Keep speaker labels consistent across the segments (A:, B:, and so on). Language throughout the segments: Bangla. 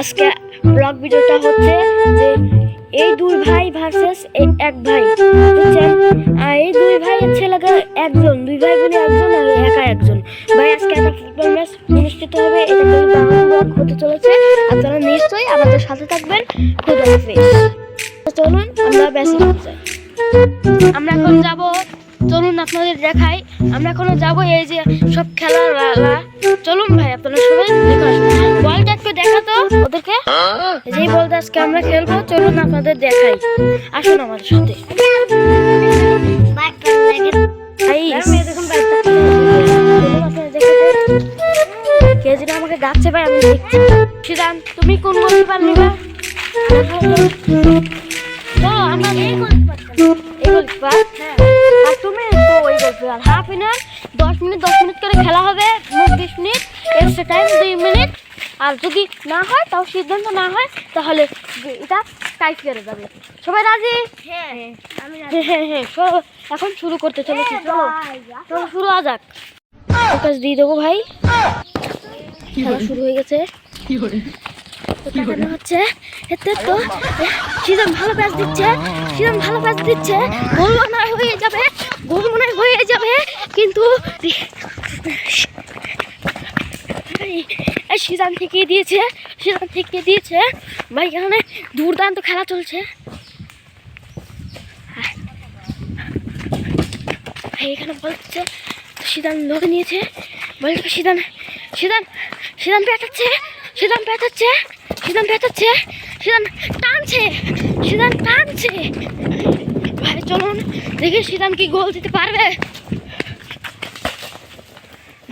A: আজকে ব্লগ ভিডিওটা হচ্ছে যে এই দুই ভাই ভার্সেস এক ভাই এই দুই ছেলেকে একজন, দুই ভাই বোনে একজন আর একা একজন। ভাই, আজকে একটা ফুটবল ম্যাচ অনুষ্ঠিত হবে, এটা কিন্তু ব্লগ হতে চলেছে। আপনারা নিশ্চয়ই আমাদের সাথে থাকবেন খুদা চলুন, আমরা ব্যাসে যাই। আমরা এখন যাব, চলুন আপনাদের দেখাই। আমরা এখনও যাব এই যে সব খেলার চলুন ভাই, আপনারা সবাই ওদেরকে? যেই বলটা আজকে আমরা খেলব আপনাদের দেখাই। আসুন সাথে। তুমি কোন হ্যাঁ। হাফ দশ মিনিট দশ মিনিট করে খেলা হবে, বিশ মিনিট এক্সট্রা টাইম দুই মিনিট। আর যদি না হয় তাও সিদ্ধান্ত না হয় তাহলে এটা টাইট করে যাবে। সবাই রাজি? হ্যাঁ হ্যাঁ হ্যাঁ এখন শুরু করতে চলেছি চলো। চলো শুরু আ যাক। ফোকাস দিয়ে দেবো ভাই। খেলা শুরু হয়ে গেছে। হচ্ছে এতে তো সিজন ভালো প্যাচ দিচ্ছে সিজন ভালো প্যাচ দিচ্ছে। গোল মনে হয় হয়ে যাবে গোল মনে হয় হয়ে যাবে কিন্তু সিজন থেকে দিয়েছে সিজন থেকে দিয়েছে। ভাই, এখানে দুর্দান্ত খেলা চলছে। ভাই, এখানে বলছে সিদান লোকে নিয়েছে। বলছে সিদান সিদান সিদান পেটাচ্ছে সিদান পেটাচ্ছে সিদান পেটাচ্ছে সিদান টানছে সিদান টানছে। ভাই, চলুন, দেখি সিদান কি গোল দিতে পারবে।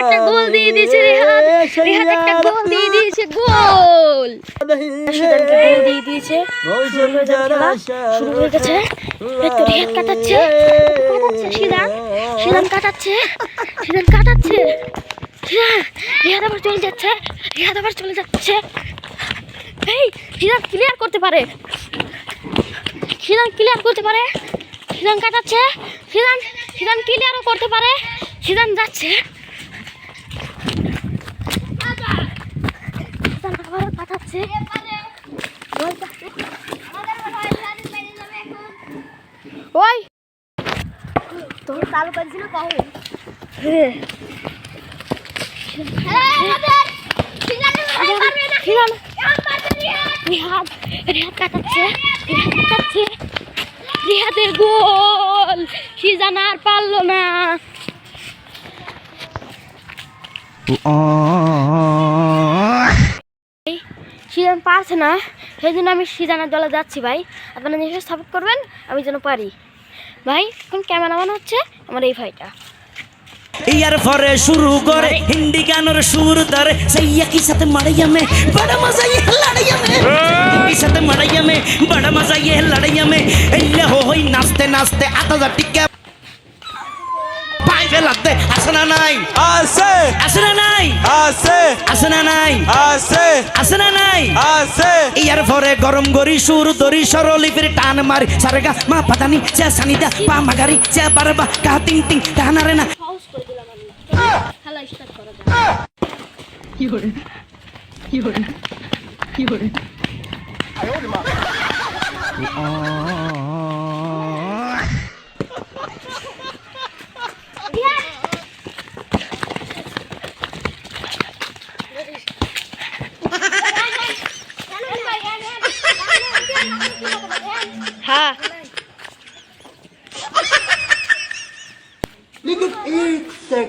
A: একটা গোল দিয়ে দিয়েছে রেহাত রেহাত একটা গোল দিয়ে দিয়েছে গোল। সুদানকে গোল দিয়ে দিয়েছে। শুরু হয়ে যাবে খেলা শুরু হয়ে গেছে। এই রেহাত কাটাচ্ছে। কাটাচ্ছে সিদান সিদান কাটাচ্ছে। সিদান কাটাচ্ছে। রেহাত আবার চলে যাচ্ছে। রেহাত আবার চলে যাচ্ছে। এই সিদান ক্লিয়ার করতে পারে। সিদান ক্লিয়ার করতে পারে। সিদান কাটাচ্ছে। সিদান সিদান ক্লিয়ারও করতে পারে। সিদান যাচ্ছে সিদান বলটা ওই! তোর চালু করেছিল কখন রিহাদের গোল! সিজান আর পারল না। পারছে না সেই জন্য আমি সিজানার জলে যাচ্ছি ভাই। আপনারা নিজে সাপোর্ট করবেন আমি যেন পারি। ভাই এখন ক্যামেরাম্যান হচ্ছে? আমার এই ভাইটা।
B: ইয়ার পরে শুরু করে হিন্দি গানের সুর ধরে। সাইয়া কি সাথে মারাইয়া মে বড় মজা ইয়ে লড়াইয়া হ্যাঁ। সাথে মারাইয়া মে বড় মজা ইয়ে লড়াইয়া হো হই নাচতে নাচতে আতা যা টিকা ফেলাতে আসে না নাই?
C: আছে।
B: আসে না নাই?
C: আছে।
B: আসে না নাই?
C: আছে।
B: না নাই?
C: আছে।
B: ইয়ার পরে গরম গরি সুর দরি টান মারি। সারেগা মা পাতানি চা সানিদা পা মাগারি চা বারবা কা টিং টিং টানারে না
A: সহজ করে দিলাম আমি। খেলা স্টার্ট করা যাক। হ্যাঁ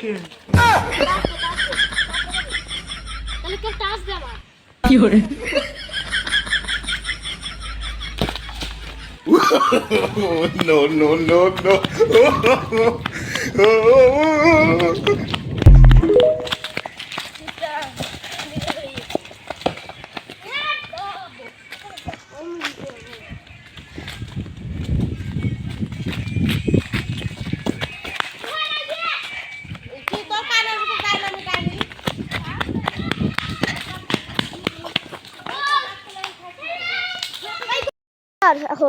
A: কে কি করে
C: no, no, no, no.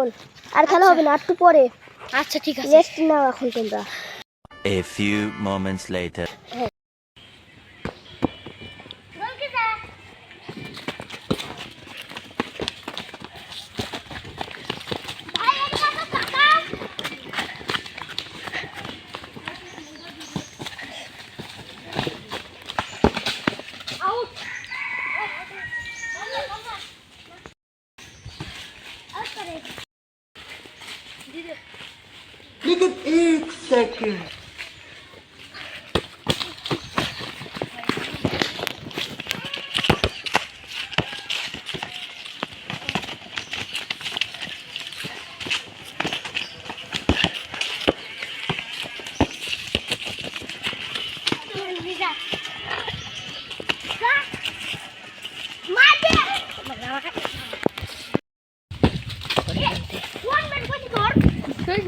A: এখন আর খেলা হবে না একটু পরে। আচ্ছা ঠিক আছে। রেস্ট নাও এখন তোমরা।
D: A few moments later.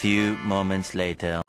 D: few moments later.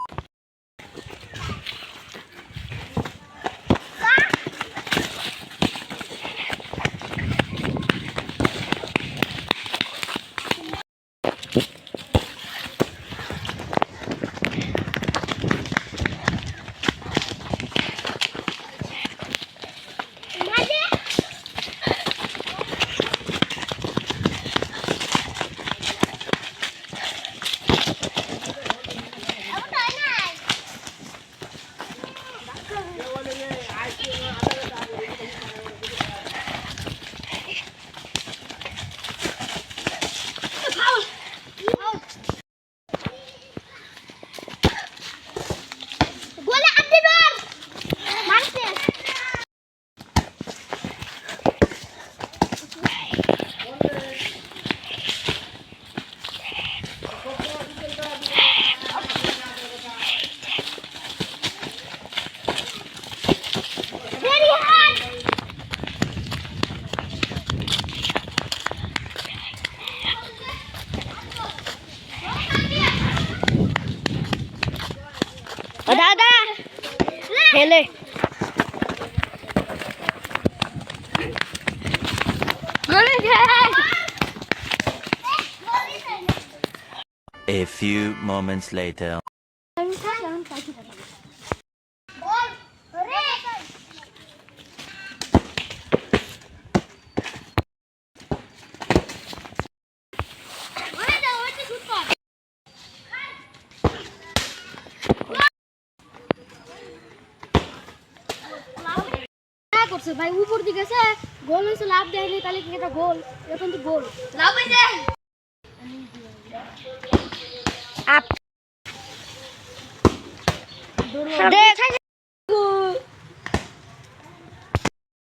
D: A few moments later.
A: করছে ভাই উপর দিকে গোল হয়েছে লাভ দেয়নি তাহলে কি এটা গোল? এখন তো গোল। লাভ হয়েছে! আপ।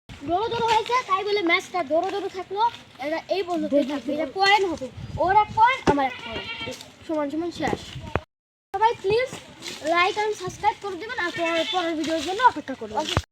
A: দৌড়ো দৌড়ো হয়েছে তাই বলে ম্যাচটা দৌড়ো দৌড়ো থাকল। এটা এই পর্যন্ত থাকবে এটা পয়েন্ট হবে। ওর এক পয়েন্ট আমার এক পয়েন্ট সমান সমান শেষ। সবাই প্লিজ লাইক আর সাবস্ক্রাইব করে দেবেন আর পরের পরের ভিডিওর জন্য অপেক্ষা করবেন